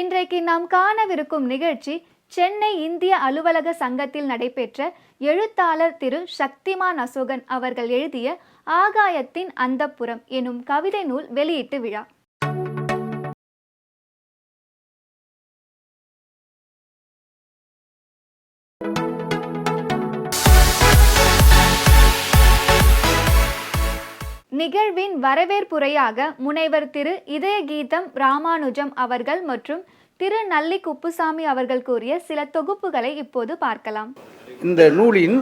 இன்றைக்கு நாம் காணவிருக்கும் நிகழ்ச்சி சென்னை இந்திய அலுவலக சங்கத்தில் நடைபெற்ற எழுத்தாளர் திரு. சக்திமான் அசோகன் அவர்கள் எழுதிய ஆகாயத்தின் அந்தப்புறம் எனும் கவிதை நூல் வெளியீட்டு விழா. நிகழ்வின் வரவேற்புரையாக முனைவர் திரு இதயகீதம் ராமானுஜம் அவர்கள் மற்றும் திரு நல்லி குப்புசாமி அவர்கள் கூறிய சில தொகுப்புகளை இப்போது பார்க்கலாம். இந்த நூலின்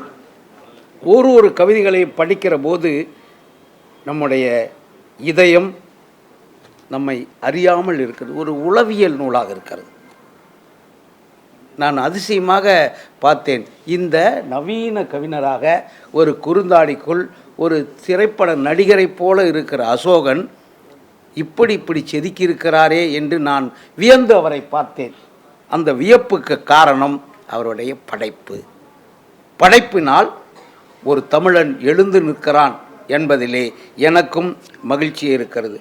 ஒரு ஒரு கவிதைகளை படிக்கிற போது நம்முடைய இதயம் நம்மை அறியாமல் இருக்கிறது. ஒரு உளவியல் நூலாக இருக்கிறது. நான் அதிசயமாக பார்த்தேன். இந்த நவீன கவிஞராக ஒரு குறுந்தாடிக்குள் ஒரு திரைப்பட நடிகரைப் போல இருக்கிற அசோகன் இப்படி இப்படி செதுக்கியிருக்கிறாரே என்று நான் வியந்து அவரை பார்த்தேன். அந்த வியப்புக்கு காரணம் அவருடைய படைப்பு. படைப்பினால் ஒரு தமிழன் எழுந்து நிற்கிறான் என்பதிலே எனக்கும் மகிழ்ச்சி இருக்கிறது.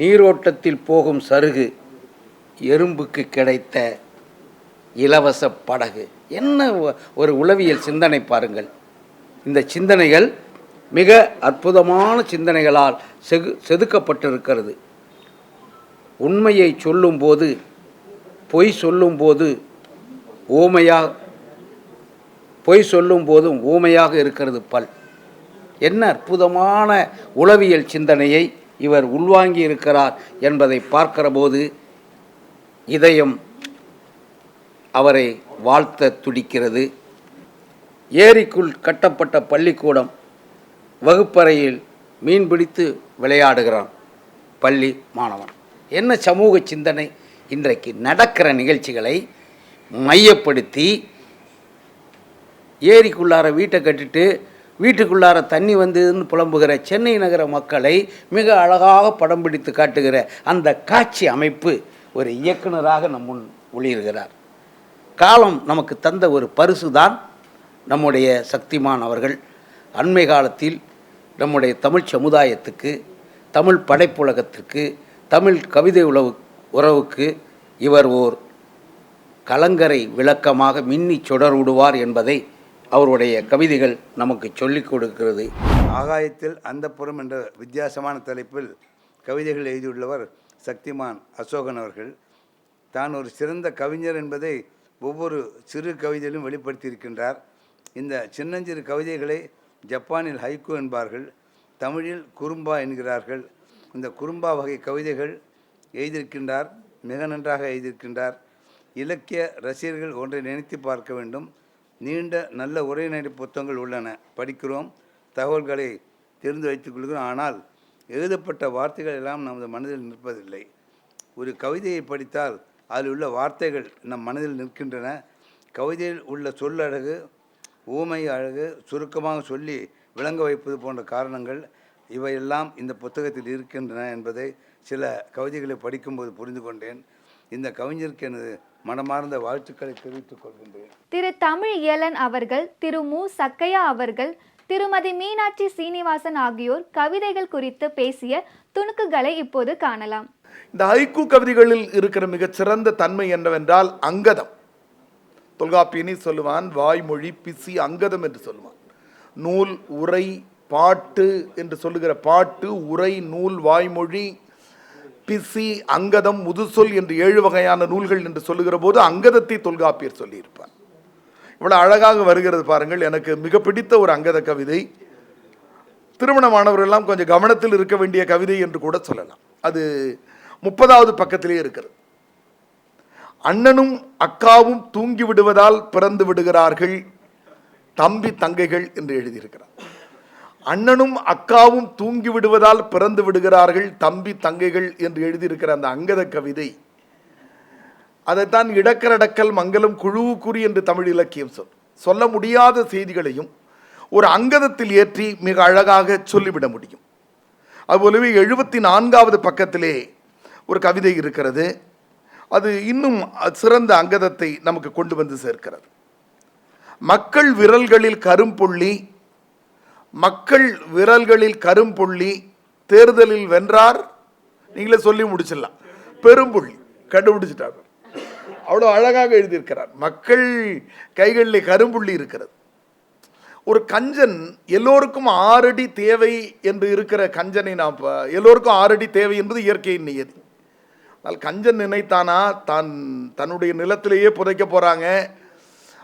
நீரோட்டத்தில் போகும் சருகு எறும்புக்கு கிடைத்த இலவச படகு. என்ன ஒரு உளவியல் சிந்தனை பாருங்கள். இந்த சிந்தனைகள் மிக அற்புதமான சிந்தனைகளால் செகு செதுக்கப்பட்டிருக்கிறது. உண்மையை சொல்லும்போது பொய் சொல்லும்போது ஊமையாக பொய் சொல்லும்போதும் ஊமையாக இருக்கிறது பல். என்ன அற்புதமான உளவியல் சிந்தனையை இவர் உள்வாங்கி இருக்கிறார் என்பதை பார்க்கிற போது இதயம் அவரை வாழ்த்த துடிக்கிறது. ஏரிக்குள் கட்டப்பட்ட பள்ளிக்கூடம் வகுப்பறையில் மீன் பிடித்து விளையாடுகிறான் பள்ளி மாணவன். என்ன சமூக சிந்தனை? இன்றைக்கு நடக்கிற நிகழ்ச்சிகளை மையப்படுத்தி ஏரிக்குள்ளார வீட்டை கட்டிட்டு வீட்டுக்குள்ளார தண்ணி வந்ததுன்னு புலம்புகிற சென்னை நகர மக்களை மிக அழகாக படம் பிடித்து காட்டுகிற அந்த காட்சி அமைப்பு ஒரு இயக்குனராக நம் முன் ஒளிர்கிறார். காலம் நமக்கு தந்த ஒரு பரிசு தான் நம்முடைய சக்திமான் அவர்கள். அண்மை காலத்தில் நம்முடைய தமிழ் சமுதாயத்துக்கு தமிழ் படைப்புலகத்திற்கு தமிழ் கவிதை உறவு உறவுக்கு இவர் ஓர் கலங்கரை விளக்கமாக மின்னி சுடர் விடுவார் என்பதை அவருடைய கவிதைகள் நமக்கு சொல்லிக் கொடுக்கிறது. ஆகாயத்தில் அந்தப்புறம் என்ற வித்தியாசமான தலைப்பில் கவிதைகள் எழுதியுள்ளவர் சக்திமான் அசோகன் அவர்கள். தான் ஒரு சிறந்த கவிஞர் என்பதை ஒவ்வொரு சிறு கவிதையிலும் வெளிப்படுத்தியிருக்கின்றார். இந்த சின்னஞ்சிறு கவிதைகளை ஜப்பானில் ஹைக்கு என்பார்கள் தமிழில் குறும்பா என்கிறார்கள். இந்த குறும்பா வகை கவிதைகள் எழுதியிருக்கின்றார் மிக நன்றாக எழுதியிருக்கின்றார். இலக்கிய ரசிகர்கள் ஒன்றை நினைத்து பார்க்க வேண்டும். நீண்ட நல்ல உரைநடை புத்தகங்கள் உள்ளன. படிக்கிறோம் தகவல்களை தெரிந்து வைத்துக் கொள்கிறோம். ஆனால் எழுதப்பட்ட வார்த்தைகள் எல்லாம் நமது மனதில் நிற்பதில்லை. ஒரு கவிதையை படித்தால் அதில் உள்ள வார்த்தைகள் நம் மனதில் நிற்கின்றன. கவிதையில் உள்ள சொல்லழகு ஊமை அழகு சுருக்கமாக சொல்லி விளங்க வைப்பது போன்ற காரணங்கள் இவையெல்லாம் இந்த புத்தகத்தில் இருக்கின்றன என்பதை சில கவிதைகளை படிக்கும்போது புரிந்து கொண்டேன். இந்த கவிஞருக்கு எனது மனமார்ந்த வாழ்த்துக்களை தெரிவித்துக் கொள்கின்றேன். திரு தமிழ் இயலன் அவர்கள் திரு மு. சக்கையா அவர்கள் திருமதி மீனாட்சி சீனிவாசன் ஆகியோர் கவிதைகள் குறித்து பேசிய துணுக்குகளை இப்போது காணலாம். இந்த ஹைக்கூ கவிதைகளில் இருக்கிற மிகச்சிறந்த தன்மை என்னவென்றால் அங்கதம். தொல்காப்பியனை சொல்லுவான் வாய்மொழி பிசி அங்கதம் என்று சொல்லுவான். நூல் உரை பாட்டு என்று சொல்லுகிற பாட்டு உரை நூல் வாய்மொழி பிசி அங்கதம் முதுசொல் என்று ஏழு வகையான நூல்கள் என்று சொல்லுகிற போது அங்கதத்தை தொல்காப்பியர் சொல்லியிருப்பார். இவ்வளோ அழகாக வருகிறது பாருங்கள் எனக்கு மிக பிடித்த ஒரு அங்கத கவிதை. திருமணமானவர்கள்லாம் கொஞ்சம் கவனத்தில் இருக்க வேண்டிய கவிதை என்று கூட சொல்லலாம். அது முப்பதாவது பக்கத்திலே இருக்கிறது. அண்ணனும் அக்காவும் தூங்கி விடுவதால் பிறந்து விடுகிறார்கள் தம்பி தங்கைகள் என்று எழுதியிருக்கிறார். அண்ணனும் அக்காவும் தூங்கி விடுவதால் பிறந்து விடுகிறார்கள் தம்பி தங்கைகள் என்று எழுதியிருக்கிற அந்த அங்கத கவிதை அதைத்தான் இடக்கரடக்கல் மங்கலம் குழுவுக்குறி என்று தமிழ் இலக்கியம் சொல் சொல்ல முடியாத செய்திகளையும் ஒரு அங்கதத்தில் ஏற்றி மிக அழகாக சொல்லிவிட முடியும். அதுபோலவே எழுபத்தி நான்காவது பக்கத்திலே ஒரு கவிதை இருக்கிறது. அது இன்னும் சிறந்த அங்கதத்தை நமக்கு கொண்டு வந்து சேர்க்கிறது. மக்கள் விரல்களில் கரும்புள்ளி மக்கள் விரல்களில் கரும்புள்ளி தேர்தலில் வென்றார். நீங்களே சொல்லி முடிச்சிடலாம். பெரும்புள்ளி கண்டுபிடிச்சிட்டார் அவ்வளோ அழகாக எழுதியிருக்கிறார். மக்கள் கைகளில் கரும்புள்ளி இருக்கிறது. ஒரு கஞ்சன் எல்லோருக்கும் ஆறடி தேவை என்று இருக்கிற கஞ்சனை நாம் எல்லோருக்கும் ஆறடி தேவை என்பது இயற்கையின் நியதி. ஆனால் கஞ்சன் நினைத்தானா? தான் தன்னுடைய நிலத்திலேயே புதைக்க போகிறாங்க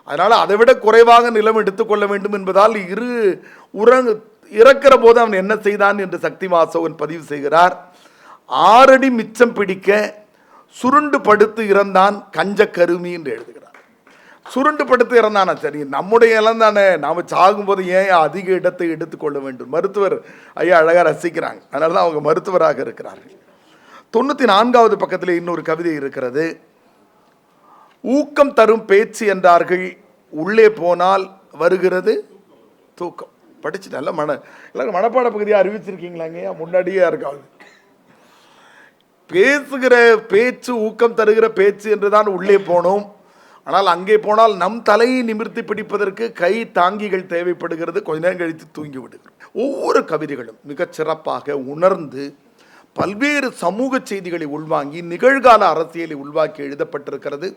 அதனால் அதை விட குறைவாக நிலம் எடுத்துக்கொள்ள வேண்டும் என்பதால் இரு உறங்கு இறக்கிற போது அவன் என்ன செய்தான் என்று சக்தி மாசவன் பதிவு செய்கிறார். ஆறடி மிச்சம் பிடிக்க சுருண்டு படுத்து இறந்தான் கஞ்ச கருமி என்று எழுதுகிறார். சுருண்டு படுத்து இறந்தானா? சரி நம்முடைய இடம் தானே. நாம் சாகும்போது ஏன் அதிக இடத்தை எடுத்துக்கொள்ள வேண்டும்? மருத்துவர் ஐயா அழகாக ரசிக்கிறாங்க. அதனால தான் அவங்க மருத்துவராக இருக்கிறார்கள். தொண்ணூற்றி நான்காவது பக்கத்தில் இன்னொரு கவிதை இருக்கிறது. ஊக்கம் தரும் பேச்சு என்றார்கள் உள்ளே போனால் வருகிறது தூக்கம். படிச்சு நல்ல மன எல்லாரும் மனப்பாட பகுதியாக அறிவிச்சிருக்கீங்களாங்க முன்னாடியே இருக்காது. பேசுகிற பேச்சு ஊக்கம் தருகிற பேச்சு என்றுதான் உள்ளே போனோம். ஆனால் அங்கே போனால் நம் தலையை நிமிர்த்தி பிடிப்பதற்கு கை தாங்கிகள் தேவைப்படுகிறது. கொஞ்ச நேரம் கழித்து தூங்கி விடுகிறோம். ஒவ்வொரு கவிதைகளும் மிகச் சிறப்பாக உணர்ந்து பல்வேறு சமூக செய்திகளை உள்வாங்கி நிகழ்கால அரசியலை உள்வாக்கி எழுதப்பட்டிருக்கிறது.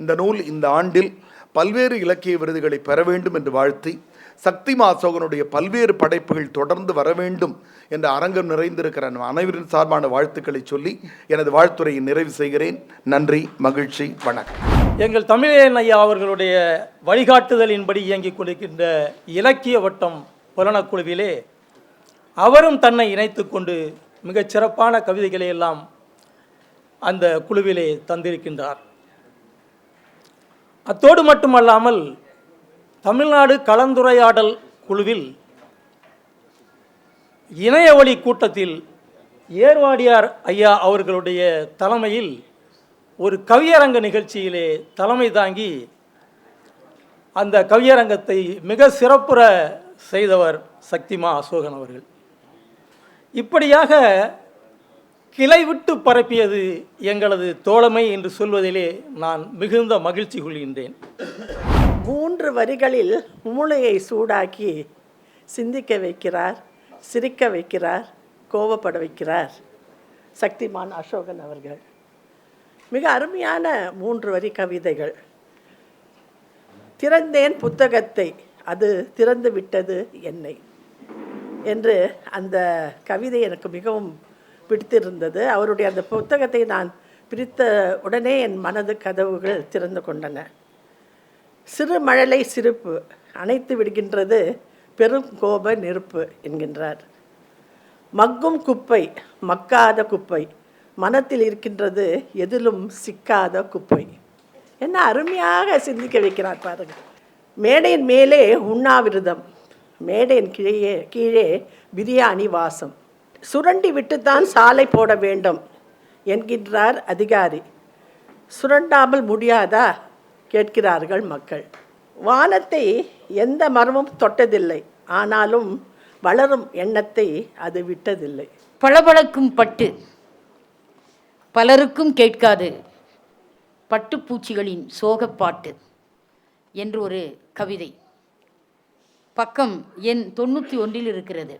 இந்த நூல் இந்த ஆண்டில் பல்வேறு இலக்கிய விருதுகளை பெற வேண்டும் என்று வாழ்த்தி சக்தி மாசோகனுடைய பல்வேறு படைப்புகள் தொடர்ந்து வர வேண்டும் என்ற அரங்கம் நிறைந்திருக்கிற அனைவரின் சார்பான வாழ்த்துக்களை சொல்லி எனது வாழ்த்துறையை நிறைவு செய்கிறேன். நன்றி மகிழ்ச்சி வணக்கம். எங்கள் தமிழன் ஐயா அவர்களுடைய வழிகாட்டுதலின்படி இயங்கிக் கொண்டிருக்கின்ற இலக்கிய வட்டம் புலனக்குழுவிலே அவரும் தன்னை இணைத்து கொண்டு மிகச் சிறப்பான கவிதைகளை எல்லாம் அந்த குழுவிலே தந்திருக்கின்றார். அத்தோடு மட்டுமல்லாமல் தமிழ்நாடு கலந்துரையாடல் குழுவில் இணையவழி கூட்டத்தில் ஏர்வாடியார் ஐயா அவர்களுடைய தலைமையில் ஒரு கவியரங்க நிகழ்ச்சியிலே தலைமை தாங்கி அந்த கவியரங்கத்தை மிக சிறப்புற செய்தவர் சக்திமா அசோகன் அவர்கள். இப்படியாக கிளை விட்டு பரப்பியது எங்களது தோழமை என்று சொல்வதிலே நான் மிகுந்த மகிழ்ச்சி கொள்கின்றேன். மூன்று வரிகளில் மூளையை சூடாக்கி சிந்திக்க வைக்கிறார் சிரிக்க வைக்கிறார் கோபப்பட வைக்கிறார். சக்திமான் அசோகன் அவர்கள். மிக அருமையான மூன்று வரி கவிதைகள். திறந்தேன் புத்தகத்தை அது திறந்து விட்டது என்னை. என்று அந்த கவிதை எனக்கு மிகவும் பிடித்திருந்தது. அவருடைய அந்த புத்தகத்தை நான் பிரித்த உடனே என் மனது கதவுகள் திறந்து கொண்டன. சிறு மழலை சிரிப்பு அணைத்து விடுகின்றது பெரும் கோப நெருப்பு என்கின்றார். மக்கும் குப்பை மக்காத குப்பை மனத்தில் இருக்கின்றது எதிலும் சிக்காத குப்பை. என்ன அருமையாக சிந்திக்க வைக்கிறார் பாருங்கள் மேடையின் மேலே உண்ணாவிரதம். மேடையின் கீழே கீழே பிரியாணி வாசம். சுரண்டி விட்டுத்தான் சாலை போட வேண்டும் என்கின்றார் அதிகாரி. சுரண்டாமல் முடியாதா? கேட்கிறார்கள் மக்கள். வானத்தை எந்த மரமும் தொட்டதில்லை ஆனாலும் வளரும் எண்ணத்தை அது விட்டதில்லை. பளபளக்கும் பட்டு பலருக்கும் கேட்காது. பட்டுப்பூச்சிகளின் சோகப்பாட்டு என்று ஒரு கவிதை. பக்கம் எண் தொண்ணூற்றி ஒன்றில் இருக்கிறது.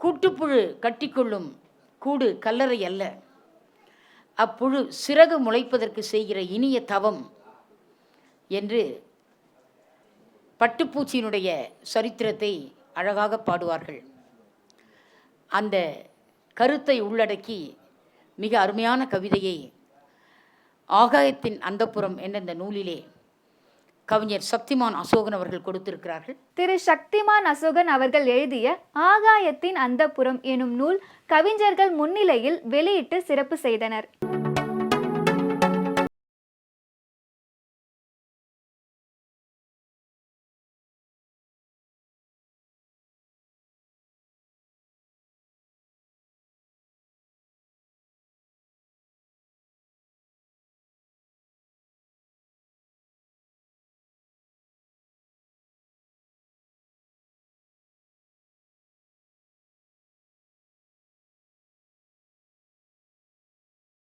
கூட்டுப்புழு கட்டிக்கொள்ளும் கூடு கல்லறை அல்ல. அப்புழு சிறகு முளைப்பதற்கு செய்கிற இனிய தவம் என்று பட்டுப்பூச்சியினுடைய சரித்திரத்தை அழகாக பாடுவார்கள். அந்த கருத்தை உள்ளடக்கி மிக அருமையான கவிதையை ஆகாயத்தின் அந்தப்புறம் என்ற இந்த நூலிலே கவிஞர் சக்திமான் அசோகன் அவர்கள் கொடுத்திருக்கிறார்கள். திரு சக்திமான் அசோகன் அவர்கள் எழுதிய ஆகாயத்தின் அந்தப்புறம் எனும் நூல் கவிஞர்கள் முன்னிலையில் வெளியிட்டு சிறப்பு செய்தனர்.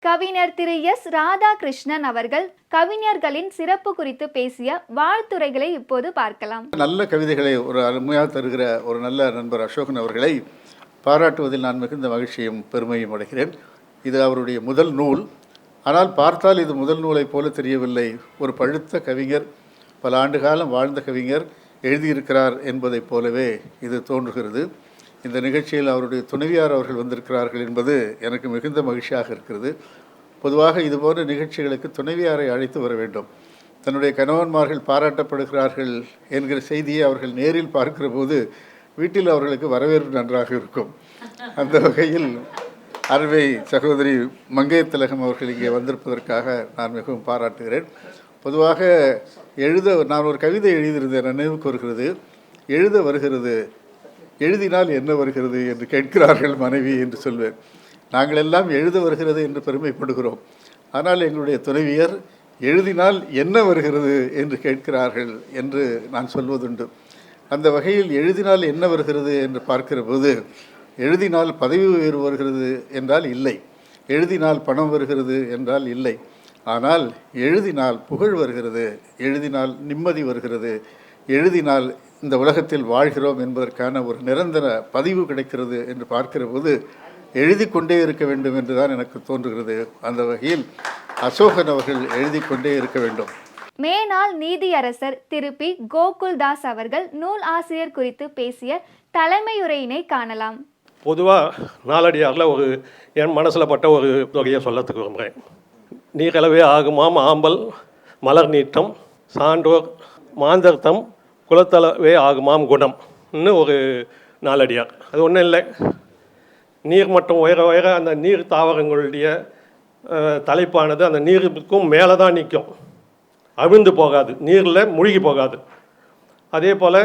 கவிஞர் திரு எஸ். ராதாகிருஷ்ணன் அவர்கள் கவிஞர்களின் சிறப்பு குறித்து பேசிய வாழ்த்துரைகளை இப்போது பார்க்கலாம். நல்ல கவிதைகளை ஒரு அருமையாக தருகிற ஒரு நல்ல நண்பர் அசோகன் அவர்களை பாராட்டுவதில் நான் மிகுந்த மகிழ்ச்சியும் பெருமையும் அடைகிறேன். இது அவருடைய முதல் நூல். ஆனால் பார்த்தால் இது முதல் நூலைப் போல தெரியவில்லை. ஒரு பழுத்த கவிஞர் பல ஆண்டு காலம் வாழ்ந்த கவிஞர் எழுதியிருக்கிறார் என்பதைப் போலவே இது தோன்றுகிறது. இந்த நிகழ்ச்சியில் அவருடைய துணைவியார் அவர்கள் வந்திருக்கிறார்கள் என்பது எனக்கு மிகுந்த மகிழ்ச்சியாக இருக்கிறது. பொதுவாக இதுபோன்ற நிகழ்ச்சிகளுக்கு துணைவியாரை அழைத்து வர வேண்டும். தன்னுடைய கணவன்மார்கள் பாராட்டப்படுகிறார்கள் என்கிற செய்தியை அவர்கள் நேரில் பார்க்கிற போது வீட்டில் அவர்களுக்கு வரவேற்பு நன்றாக இருக்கும். அந்த வகையில் அருமை சகோதரி மங்கையத்திலகம் அவர்கள் இங்கே வந்திருப்பதற்காக நான் மிகவும் பாராட்டுகிறேன். பொதுவாக எழுத நான் ஒரு கவிதை எழுதியிருந்தேன் நினைவுக்கு வருகிறது எழுத வருகிறது. எழுதினால் என்ன வருகிறது என்று கேட்கிறார்கள் மனைவி என்று சொல்வேன். நாங்கள் எல்லாம் எழுத வருகிறது என்று பெருமைப்படுகிறோம். ஆனால் எங்களுடைய துணைவியர் எழுதினால் என்ன வருகிறது என்று கேட்கிறார்கள் என்று நான் சொல்வதுண்டு. அந்த வகையில் எழுதினால் என்ன வருகிறது என்று பார்க்கிற போது எழுதினால் பதவி உயர்வு வருகிறது என்றால் இல்லை. எழுதினால் பணம் வருகிறது என்றால் இல்லை. ஆனால் எழுதினால் புகழ் வருகிறது எழுதினால் நிம்மதி வருகிறது எழுதினால் இந்த உலகத்தில் வாழ்கிறோம் என்பதற்கான ஒரு நிரந்தர பதிவு கிடைக்கிறது என்று பார்க்கிற போது எழுதி கொண்டே இருக்க வேண்டும் என்று தான் எனக்கு தோன்றுகிறது. அந்த வகையில் அசோகன் அவர்கள் எழுதி கொண்டே இருக்க வேண்டும். மேனாள் நீதியரசர் திரு. பி. கோகுல்தாஸ் அவர்கள் நூல் ஆசிரியர் குறித்து பேசிய தலைமையுரையினை காணலாம். பொதுவாக நாலடியாரில் ஒரு என் மனசில் பட்ட ஒரு தொகையை சொல்லத்துக்கு விரும்புகிறேன் நீரளவே ஆகுமாம் ஆம்பல் மலர் நீட்டம் சான்றோர் மாந்தர்த்தம் குலத்தளவே ஆகுமாம் குணம்னு ஒரு நாலடியார் அது ஒன்றும் இல்லை. நீர் மட்டம் உயர உயர அந்த நீர் தாவரங்களுடைய தலைப்பானது அந்த நீருக்கும் மேலே தான் நிற்கும். அவிழ்ந்து போகாது. நீரில் மூழ்கி போகாது. அதே போல்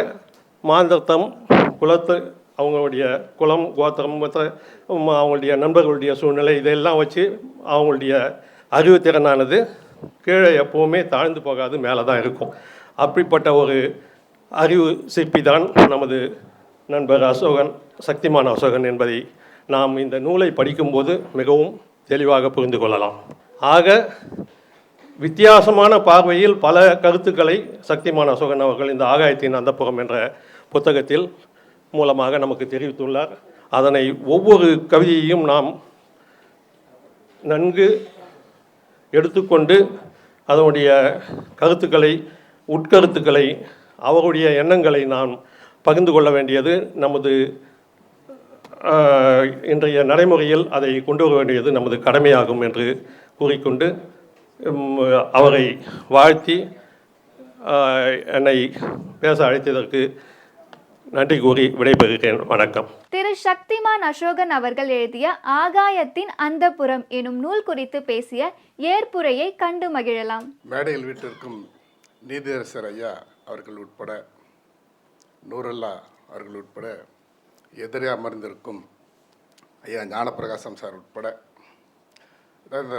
மாந்தர்த்தம் குலத்து அவங்களுடைய குலம் கோத்திரம் மற்ற அவங்களுடைய நண்பர்களுடைய சூழ்நிலை இதெல்லாம் வச்சு அவங்களுடைய அறிவுத்திறனானது கீழே எப்போவுமே தாழ்ந்து போகாது மேலே தான் இருக்கும். அப்படிப்பட்ட ஒரு அறிவு சிற்பி தான் நமது நண்பர் அசோகன் சக்திமான் அசோகன் என்பதை நாம் இந்த நூலை படிக்கும்போது மிகவும் தெளிவாக புரிந்து கொள்ளலாம். ஆக வித்தியாசமான பார்வையில் பல கருத்துக்களை சக்திமான் அசோகன் அவர்கள் இந்த ஆகாயத்தின் அந்தப்புறம் என்ற புத்தகத்தில் மூலமாக நமக்கு தெரிவித்துள்ளார். அதனை ஒவ்வொரு கவிதையையும் நாம் நன்கு எடுத்துக்கொண்டு அதனுடைய கருத்துக்களை உட்கருத்துக்களை அவருடைய எண்ணங்களை நாம் பகிர்ந்து கொள்ள வேண்டியது நமது இன்றைய நடைமுறையில் அதை கொண்டு வர வேண்டியது நமது கடமையாகும் என்று கூறிக்கொண்டு அவரை வாழ்த்தி என்னை பேச அழைத்ததற்கு நன்றி கூறி விடைபெறுகிறேன். வணக்கம். திரு. சக்திமான் அசோகன் அவர்கள் எழுதிய ஆகாயத்தின் அந்தப்புறம் எனும் நூல் குறித்து பேசிய ஏற்புரையை கண்டு மகிழலாம். மேடையில் வீட்டிற்கும் நீதியரசர் ஐயா அவர்கள் உட்பட நூரல்லா அவர்கள் உட்பட எதிரே அமர்ந்திருக்கும் ஐயா ஞானப்பிரகாசம் சார் உட்பட அதாவது இந்த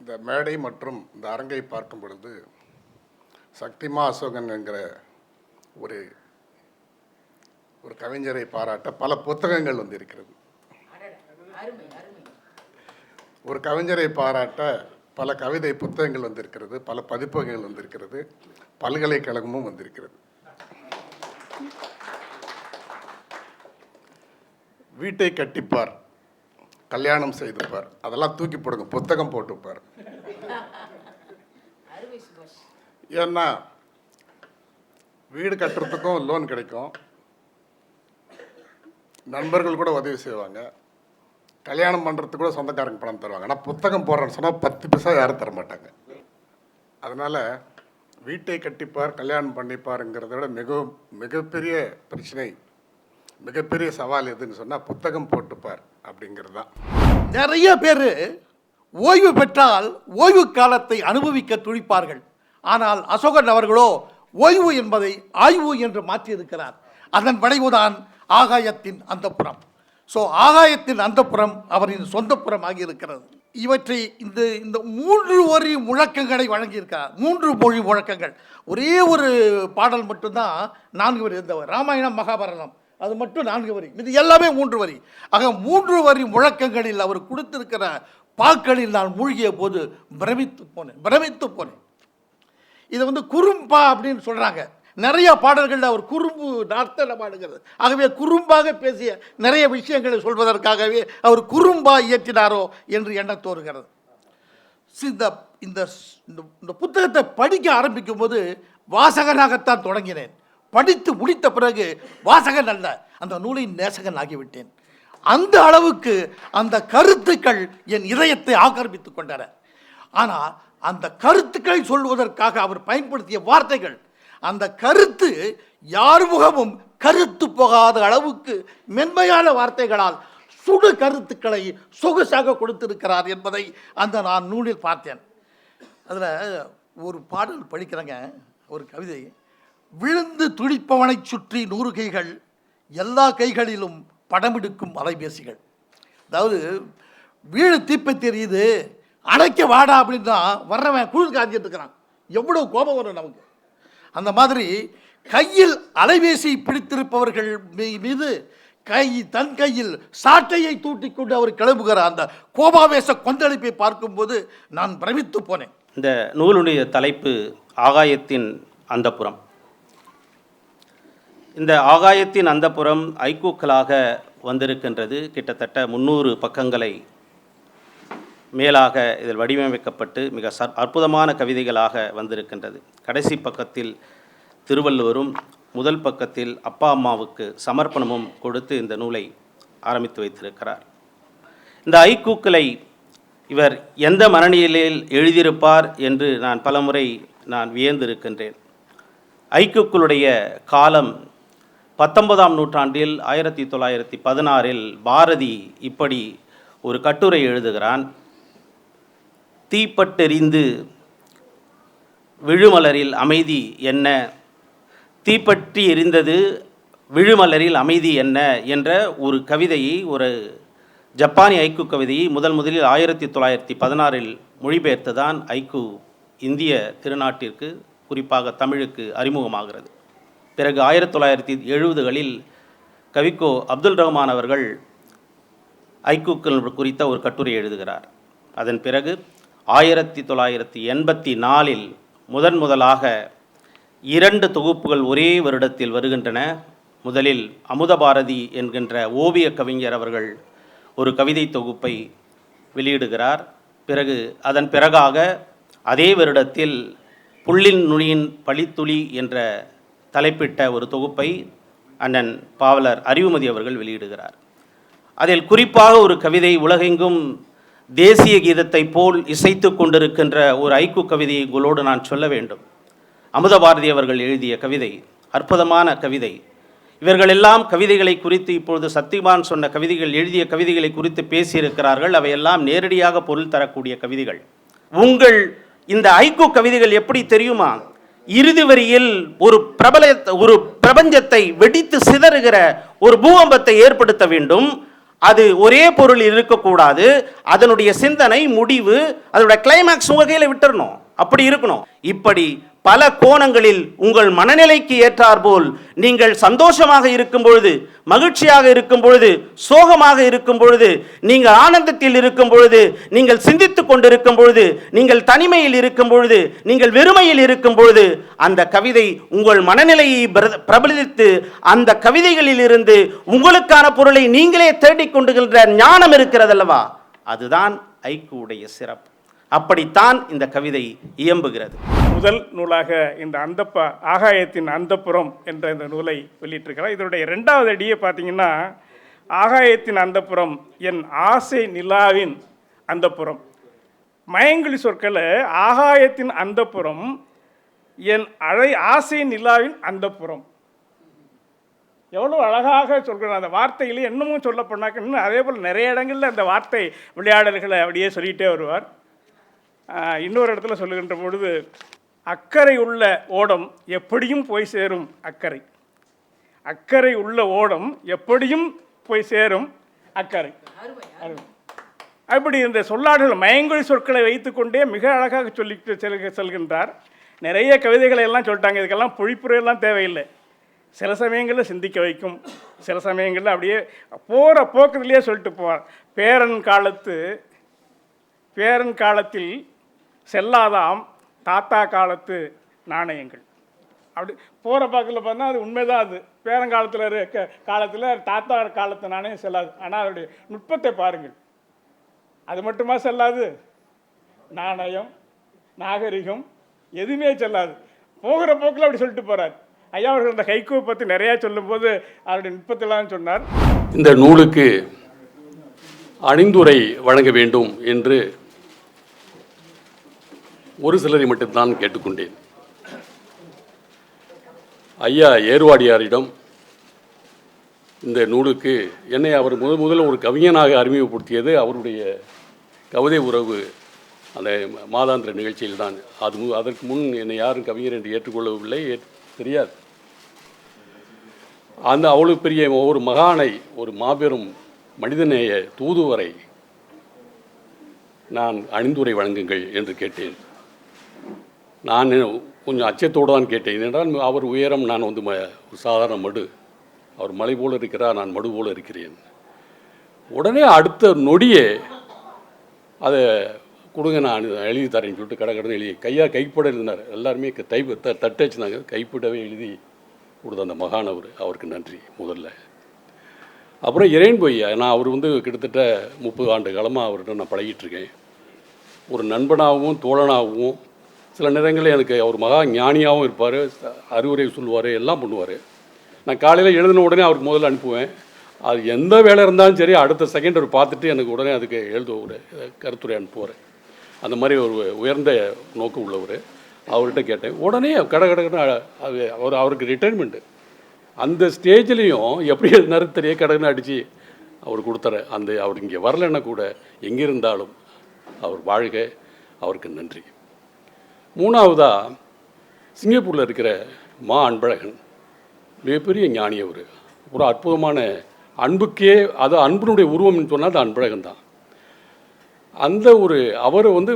இந்த மேடை மற்றும் இந்த அரங்கை பார்க்கும் பொழுது சக்திமா அசோகன் என்கிற ஒரு ஒரு கவிஞரை பாராட்ட பல புத்தகங்கள் வந்திருக்கிறது. ஒரு கவிஞரை பாராட்ட பல கவிதை புத்தகங்கள் வந்திருக்கிறது பல பதிப்பகங்கள் வந்திருக்கிறது. பல்கலைக்கழகமும் வந்திருக்கிறது. வீட்டை கட்டிப்பார் கல்யாணம் செய்துப்பார் அதெல்லாம் தூக்கி போடுங்க புத்தகம் போட்டுப்பார். ஏன்னா வீடு கட்டுறதுக்கும் லோன் கிடைக்கும். நண்பர்கள் கூட உதவி செய்வாங்க. கல்யாணம் பண்ணுறதுக்கு கூட சொந்தக்காரங்க பணம் தருவாங்க. ஆனால் புத்தகம் போடுறேன்னு சொன்னால் பத்து பைசா யாரும் தர மாட்டாங்க அதனால் வீட்டை கட்டிப்பார் கல்யாணம் பண்ணிப்பாருங்கிறத விட மிக மிகப்பெரிய பிரச்சனை மிகப்பெரிய சவால் எதுன்னு சொன்னால் புத்தகம் போட்டுப்பார் அப்படிங்கிறது தான். நிறைய பேர் ஓய்வு பெற்றால் ஓய்வு காலத்தை அனுபவிக்க துடிப்பார்கள். ஆனால் அசோகன் அவர்களோ ஓய்வு என்பதை ஆய்வு என்று மாற்றியிருக்கிறார். அதன் விளைவுதான் ஆகாயத்தின் அந்தப்புறம். ஸோ ஆகாயத்தின் அந்தப்புறம் அவரின் சொந்தப்புறம் ஆகியிருக்கிறது. இவற்றை இந்த இந்த மூன்று வரி முழக்கங்களை வழங்கியிருக்கிறார் மூன்று மொழி முழக்கங்கள். ஒரே ஒரு பாடல் மட்டும்தான் நான்கு வரி இருந்தவர். ராமாயணம் மகாபாரதம். அது மட்டும் நான்கு வரி. இது எல்லாமே மூன்று வரி. ஆக மூன்று வரி முழக்கங்களில் அவர் கொடுத்திருக்கிற பாக்களில் நான் மூழ்கிய போது பிரமித்து போனேன். பிரமித்து போனேன். இதை வந்து குறும்பா அப்படின்னு சொல்கிறாங்க நிறைய பாடல்களில் அவர் குறும்பு நர்த்தனம் பாடுகிறது. ஆகவே குறும்பாக பேசிய நிறைய விஷயங்களை சொல்வதற்காகவே அவர் குறும்பா இயற்றினாரோ என்று எண்ண தோறுகிறது. இந்த இந்த இந்த- புத்தகத்தை படிக்க ஆரம்பிக்கும் போது வாசகனாகத்தான் தொடங்கினேன். படித்து முடித்த பிறகு வாசகன் அல்ல அந்த நூலின் நேசகன் ஆகிவிட்டேன். அந்த அளவுக்கு அந்த கருத்துக்கள் என் இதயத்தை ஆக்கிரமித்துக் கொண்டன. ஆனால் அந்த கருத்துக்களை சொல்வதற்காக அவர் பயன்படுத்திய வார்த்தைகள் அந்த கருத்து யார் முகமும் கருத்து போகாத அளவுக்கு மென்மையான வார்த்தைகளால் சுடு கருத்துக்களை சொகுசாக கொடுத்திருக்கிறார் என்பதை அந்த நான் நூலில் பார்த்தேன். அதில் ஒரு பாடல் படிக்கிறேங்க ஒரு கவிதை. விழுந்து துடிப்பவனைச் சுற்றி நூறு கைகள் எல்லா கைகளிலும் படமெடுக்கும் அலைபேசிகள். அதாவது வீடு தீப்பை தெரியுது அடைக்க வாடா அப்படின்னா வர்றவன் குளிர் காஞ்சிட்டு இருக்கிறான். எவ்வளோ கோபம் வரும் நமக்கு. அந்த மாதிரி கையில் அலைபேசி பிடித்திருப்பவர்கள் மீ- மீது கை தன் கையில் சாட்டையை தூட்டிக்கொண்டு அவர் கிளம்புகிற அந்த கோபாவேச கொந்தளிப்பை பார்க்கும்போது நான் பிரமித்து போனேன். இந்த நூலுடைய தலைப்பு ஆகாயத்தின் அந்தப்புறம். இந்த ஆகாயத்தின் அந்தப்புறம் ஐக்கூக்களாக வந்திருக்கின்றது கிட்டத்தட்ட முந்நூறு பக்கங்களை மேலாக இதில் வடிவமைக்கப்பட்டு மிக சற் அற்புதமான கவிதைகளாக வந்திருக்கின்றது. கடைசி பக்கத்தில் திருவள்ளுவரும் முதல் பக்கத்தில் அப்பா அம்மாவுக்கு சமர்ப்பணமும் கொடுத்து இந்த நூலை ஆரம்பித்து வைத்திருக்கிறார். இந்த ஐக்கூக்களை இவர் எந்த மனநிலையில் எழுதியிருப்பார் என்று நான் பலமுறை நான் வியந்திருக்கின்றேன். ஐக்கூக்களுடைய காலம் பத்தொன்பதாம் நூற்றாண்டில் ஆயிரத்தி தொள்ளாயிரத்தி பதினாறில் பாரதி இப்படி ஒரு கட்டுரை எழுதுகிறான். தீப்பட்டெறிந்து விழுமலரில் அமைதி என்ன? தீப்பற்றி எரிந்தது விழுமலரில் அமைதி என்ன? என்ற ஒரு கவிதையை ஒரு ஜப்பானிய ஐக்கு கவிதையை முதல் முதலில் ஆயிரத்தி தொள்ளாயிரத்தி பதினாறில் மொழிபெயர்த்து தான் ஐக்கு இந்திய திருநாட்டிற்கு குறிப்பாக தமிழுக்கு அறிமுகமாகிறது. பிறகு ஆயிரத்தி தொள்ளாயிரத்தி எழுபதுகளில் கவிக்கோ அப்துல் ரஹ்மான் அவர்கள் ஐக்கூக்கள் குறித்த ஒரு கட்டுரை எழுதுகிறார். அதன் பிறகு ஆயிரத்தி தொள்ளாயிரத்தி எண்பத்தி நாலில் முதன் முதலாக இரண்டு தொகுப்புகள் ஒரே வருடத்தில் வருகின்றன. முதலில் அமுதபாரதி என்கின்ற ஓவிய கவிஞர் அவர்கள் ஒரு கவிதை தொகுப்பை வெளியிடுகிறார். பிறகு அதன் பிறகாக அதே வருடத்தில் புள்ளின் நுனியின் பழித்துளி என்ற தலைப்பிட்ட ஒரு தொகுப்பை அண்ணன் பாவலர் அறிவுமதி அவர்கள் வெளியிடுகிறார். அதில் குறிப்பாக ஒரு கவிதை உலகெங்கும் தேசிய கீதத்தை போல் இசைத்து கொண்டிருக்கின்ற ஒரு ஐக்கு கவிதையை உங்களோடு நான் சொல்ல வேண்டும். அமுதபாரதி அவர்கள் எழுதிய கவிதை அற்புதமான கவிதை. இவர்கள் எல்லாம் கவிதைகளை குறித்து இப்பொழுது சத்தியமான் சொன்ன கவிதைகள் எழுதிய கவிதைகளை குறித்து பேசியிருக்கிறார்கள். அவையெல்லாம் நேரடியாக பொருள் தரக்கூடிய கவிதைகள். உங்கள் இந்த ஐக்கு கவிதைகள் எப்படி தெரியுமா? இறுதி வரியில் ஒரு பிரபல ஒரு பிரபஞ்சத்தை வெடித்து சிதறுகிற ஒரு பூகம்பத்தை ஏற்படுத்த வேண்டும். அது ஒரே பொருள் இருக்கக்கூடாது. அதனுடைய சிந்தனை முடிவு அதனுடைய கிளைமேக்ஸ் உங்கள் கையில் விட்டுறணும். அப்படி இருக்கணும். இப்படி பல கோணங்களில் உங்கள் மனநிலைக்கு ஏற்றாற்போல் நீங்கள் சந்தோஷமாக இருக்கும் பொழுது மகிழ்ச்சியாக இருக்கும் பொழுது சோகமாக இருக்கும் பொழுது நீங்கள் ஆனந்தத்தில் இருக்கும் பொழுது நீங்கள் சிந்தித்து கொண்டிருக்கும் பொழுது நீங்கள் தனிமையில் இருக்கும் பொழுது நீங்கள் வெறுமையில் இருக்கும் பொழுது அந்த கவிதை உங்கள் மனநிலையை பிரபலித்து அந்த கவிதைகளில் இருந்து உங்களுக்கான பொருளை நீங்களே தேடிக் கொண்டுகின்ற ஞானம் இருக்கிறதல்லவா? அதுதான் ஐக்குடைய சிறப்பு. அப்படித்தான் இந்த கவிதை இயம்புகிறது. முதல் நூலாக இந்த அந்தப்ப ஆகாயத்தின் அந்தப்புறம் என்ற இந்த நூலை வெளியிட்டிருக்கிறார். இதனுடைய ரெண்டாவது அடியை பார்த்தீங்கன்னா ஆகாயத்தின் அந்தப்புறம் என் ஆசை நிலாவின் அந்தப்புறம். மயங்குழி சொற்களை ஆகாயத்தின் அந்தப்புறம் என் அழை ஆசை நிலாவின் அந்தப்புறம். எவ்வளோ அழகாக சொல்கிறோம் அந்த வார்த்தையிலே என்னமும் சொல்ல போனாக்கன்னு அதே போல் நிறைய இடங்களில் அந்த வார்த்தை விளையாடல்களை அப்படியே சொல்லிகிட்டே வருவார். இன்னொரு இடத்துல சொல்லுகின்ற பொழுது அக்கறை உள்ள ஓடம் எப்படியும் போய் சேரும் அக்கறை. அக்கறை உள்ள ஓடம் எப்படியும் போய் சேரும் அக்கறை. அப்படி இந்த சொல்லாடல் மயங்கொழி சொற்களை வைத்துக்கொண்டே மிக அழகாக சொல்லி செல்க செல்கின்றார். நிறைய கவிதைகளை எல்லாம் சொல்லிட்டாங்க. இதுக்கெல்லாம் பொழிப்புரையெல்லாம் தேவையில்லை. சில சமயங்களில் சிந்திக்க வைக்கும். சில சமயங்களில் அப்படியே போகிற போக்குறதுலேயே சொல்லிட்டு போவார். பேரன் காலத்து பேரன் காலத்தில் செல்லாதாம் தாத்தா காலத்து நாணயங்கள். அப்படி போகிற பக்கத்தில் பார்த்தா அது உண்மைதான் அது. பேரங்காலத்தில் இருக்க காலத்தில் தாத்தா காலத்து நாணயம் செல்லாது. ஆனால் அதனுடைய நுட்பத்தை பாருங்கள். அது மட்டுமா செல்லாது? நாணயம் நாகரிகம் எதுவுமே செல்லாது. போகிற போக்கில் அப்படி சொல்லிட்டு போகிறார் ஐயா அவர்கள் அந்த ஹைகோ பற்றி நிறையா சொல்லும்போது அவருடைய நுட்பத்தெல்லாம் சொன்னார். இந்த நூலுக்கு அணிந்துரை வழங்க வேண்டும் என்று ஒரு சிலரை மட்டும்தான் கேட்டுக்கொண்டேன். ஐயா ஏர்வாடியாரிடம் இந்த நூலுக்கு என்னை அவர் முதல் முதல்ல ஒரு கவிஞனாக அறிமுகப்படுத்தியது அவருடைய கவிதை உறவு அந்த மாதாந்திர நிகழ்ச்சியில் தான். அது மு- அதற்கு முன் என்னை யாரும் கவிஞர் என்று ஏற்றுக்கொள்ளவில்லை ஏற்- தெரியாது. அந்த அவ்வளவு பெரிய ஒரு மகானை ஒரு மாபெரும் மனிதநேய தூதுவரை நான் அணிந்துரை வழங்குங்கள் என்று கேட்டேன். நான் கொஞ்சம் அச்சத்தோடு தான் கேட்டேன். என்றால் அவர் உயரம் நான் வந்து ம- ஒரு சாதாரண மடு. அவர் மலை போல் இருக்கிறார் நான் மடு போல் இருக்கிறேன். உடனே அடுத்த நொடியே அதை கொடுங்க நான் எழுதி தரேன்னு சொல்லிட்டு கடை கடந்து எழுதி கையாக கைப்பட எழுதினார். எல்லாருமே தை த- தட்டு வச்சுனாங்க கைப்படவே எழுதி கொடுத்த அந்த மகான் அவர். அவருக்கு நன்றி முதல்ல. அப்புறம் இறைன் பொய்யா நான் அவர் வந்து கிட்டத்தட்ட முப்பது ஆண்டு காலமாக அவர்கிட்ட நான் பழகிட்டு இருக்கேன். ஒரு நண்பனாகவும் தோழனாகவும் சில நேரங்களில் எனக்கு அவர் மகா ஞானியாகவும் இருப்பார் அறிவுரை சொல்லுவார் எல்லாம் பண்ணுவார். நான் காலையில் எழுதின உடனே அவருக்கு முதல்ல அனுப்புவேன். அது எந்த வேலை இருந்தாலும் சரி அடுத்த செகண்ட் அவர் பார்த்துட்டு எனக்கு உடனே அதுக்கு எழுத ஒரு கருத்துரை அனுப்புவார். அந்த மாதிரி ஒரு உயர்ந்த நோக்கம் உள்ளவர். அவர்கிட்ட கேட்டேன். உடனே கட கடகடன்னு அது அவர் அவருக்கு ரிட்டைர்மெண்ட்டு அந்த ஸ்டேஜ்லேயும் எப்படி எழுதினாரு தெரிய கடன்னு அடித்து அவர் கொடுத்தாரு. அந்த அவர் இங்கே வரலைன்னா கூட எங்கே இருந்தாலும் அவர் வாழ்க. அவருக்கு நன்றி. மூணாவதாக சிங்கப்பூரில் இருக்கிற மா அன்பழகன். மிகப்பெரிய ஞானி அவர். ஒரு அற்புதமான அன்புக்கே அது அன்பினுடைய உருவம்னு சொன்னால் அது அன்பழகன் தான். அந்த ஒரு அவர் வந்து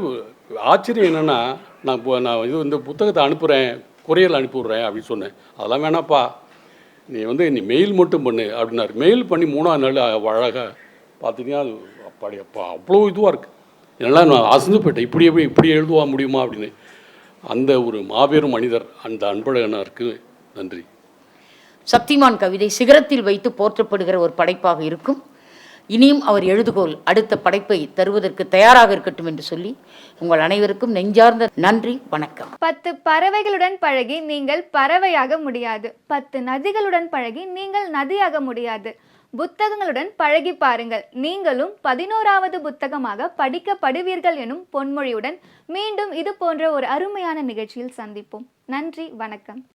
ஆச்சரியம் என்னென்னா நான் இப்போ நான் இது இந்த புத்தகத்தை அனுப்புகிறேன் குறையல் அனுப்பி விட்றேன் அப்படின்னு சொன்னேன். அதெல்லாம் வேணாப்பா. நீ வந்து நீ மெயில் மட்டும் பண்ணு அப்படின்னாரு. மெயில் பண்ணி மூணாவது நாள் அழகாக பார்த்தீங்கன்னா அது அப்பாடி அப்பா அவ்வளோ இதுவாக இருக்குது என்னால் நான் அசந்து போயிட்டேன் இப்படி எப்படி இப்படி எழுதுவா முடியுமா அப்படின்னு. அந்த ஒரு மாபெரும் மனிதர் அந்த அன்பழகனாருக்கு நன்றி. சக்திமான் கவிதை சிகரத்தில் வைத்து போற்றப்படுகிற ஒரு படைப்பாக இருக்கும். இனியும் அவர் எழுதுகோல் அடுத்த படைப்பை தருவதற்கு தயாராக இருக்கட்டும் என்று சொல்லி உங்கள் அனைவருக்கும் நெஞ்சார்ந்த நன்றி வணக்கம். பத்து பறவைகளுடன் பழகி நீங்கள் பறவையாக முடியாது. பத்து நதிகளுடன் பழகி நீங்கள் நதியாக முடியாது. புத்தகங்களுடன் பழகி பாருங்கள். நீங்களும் பதினோராவது புத்தகமாக படிக்கப்படுவீர்கள் எனும் பொன்மொழியுடன் மீண்டும் இது போன்ற ஒரு அருமையான நிகழ்ச்சியில் சந்திப்போம். நன்றி வணக்கம்.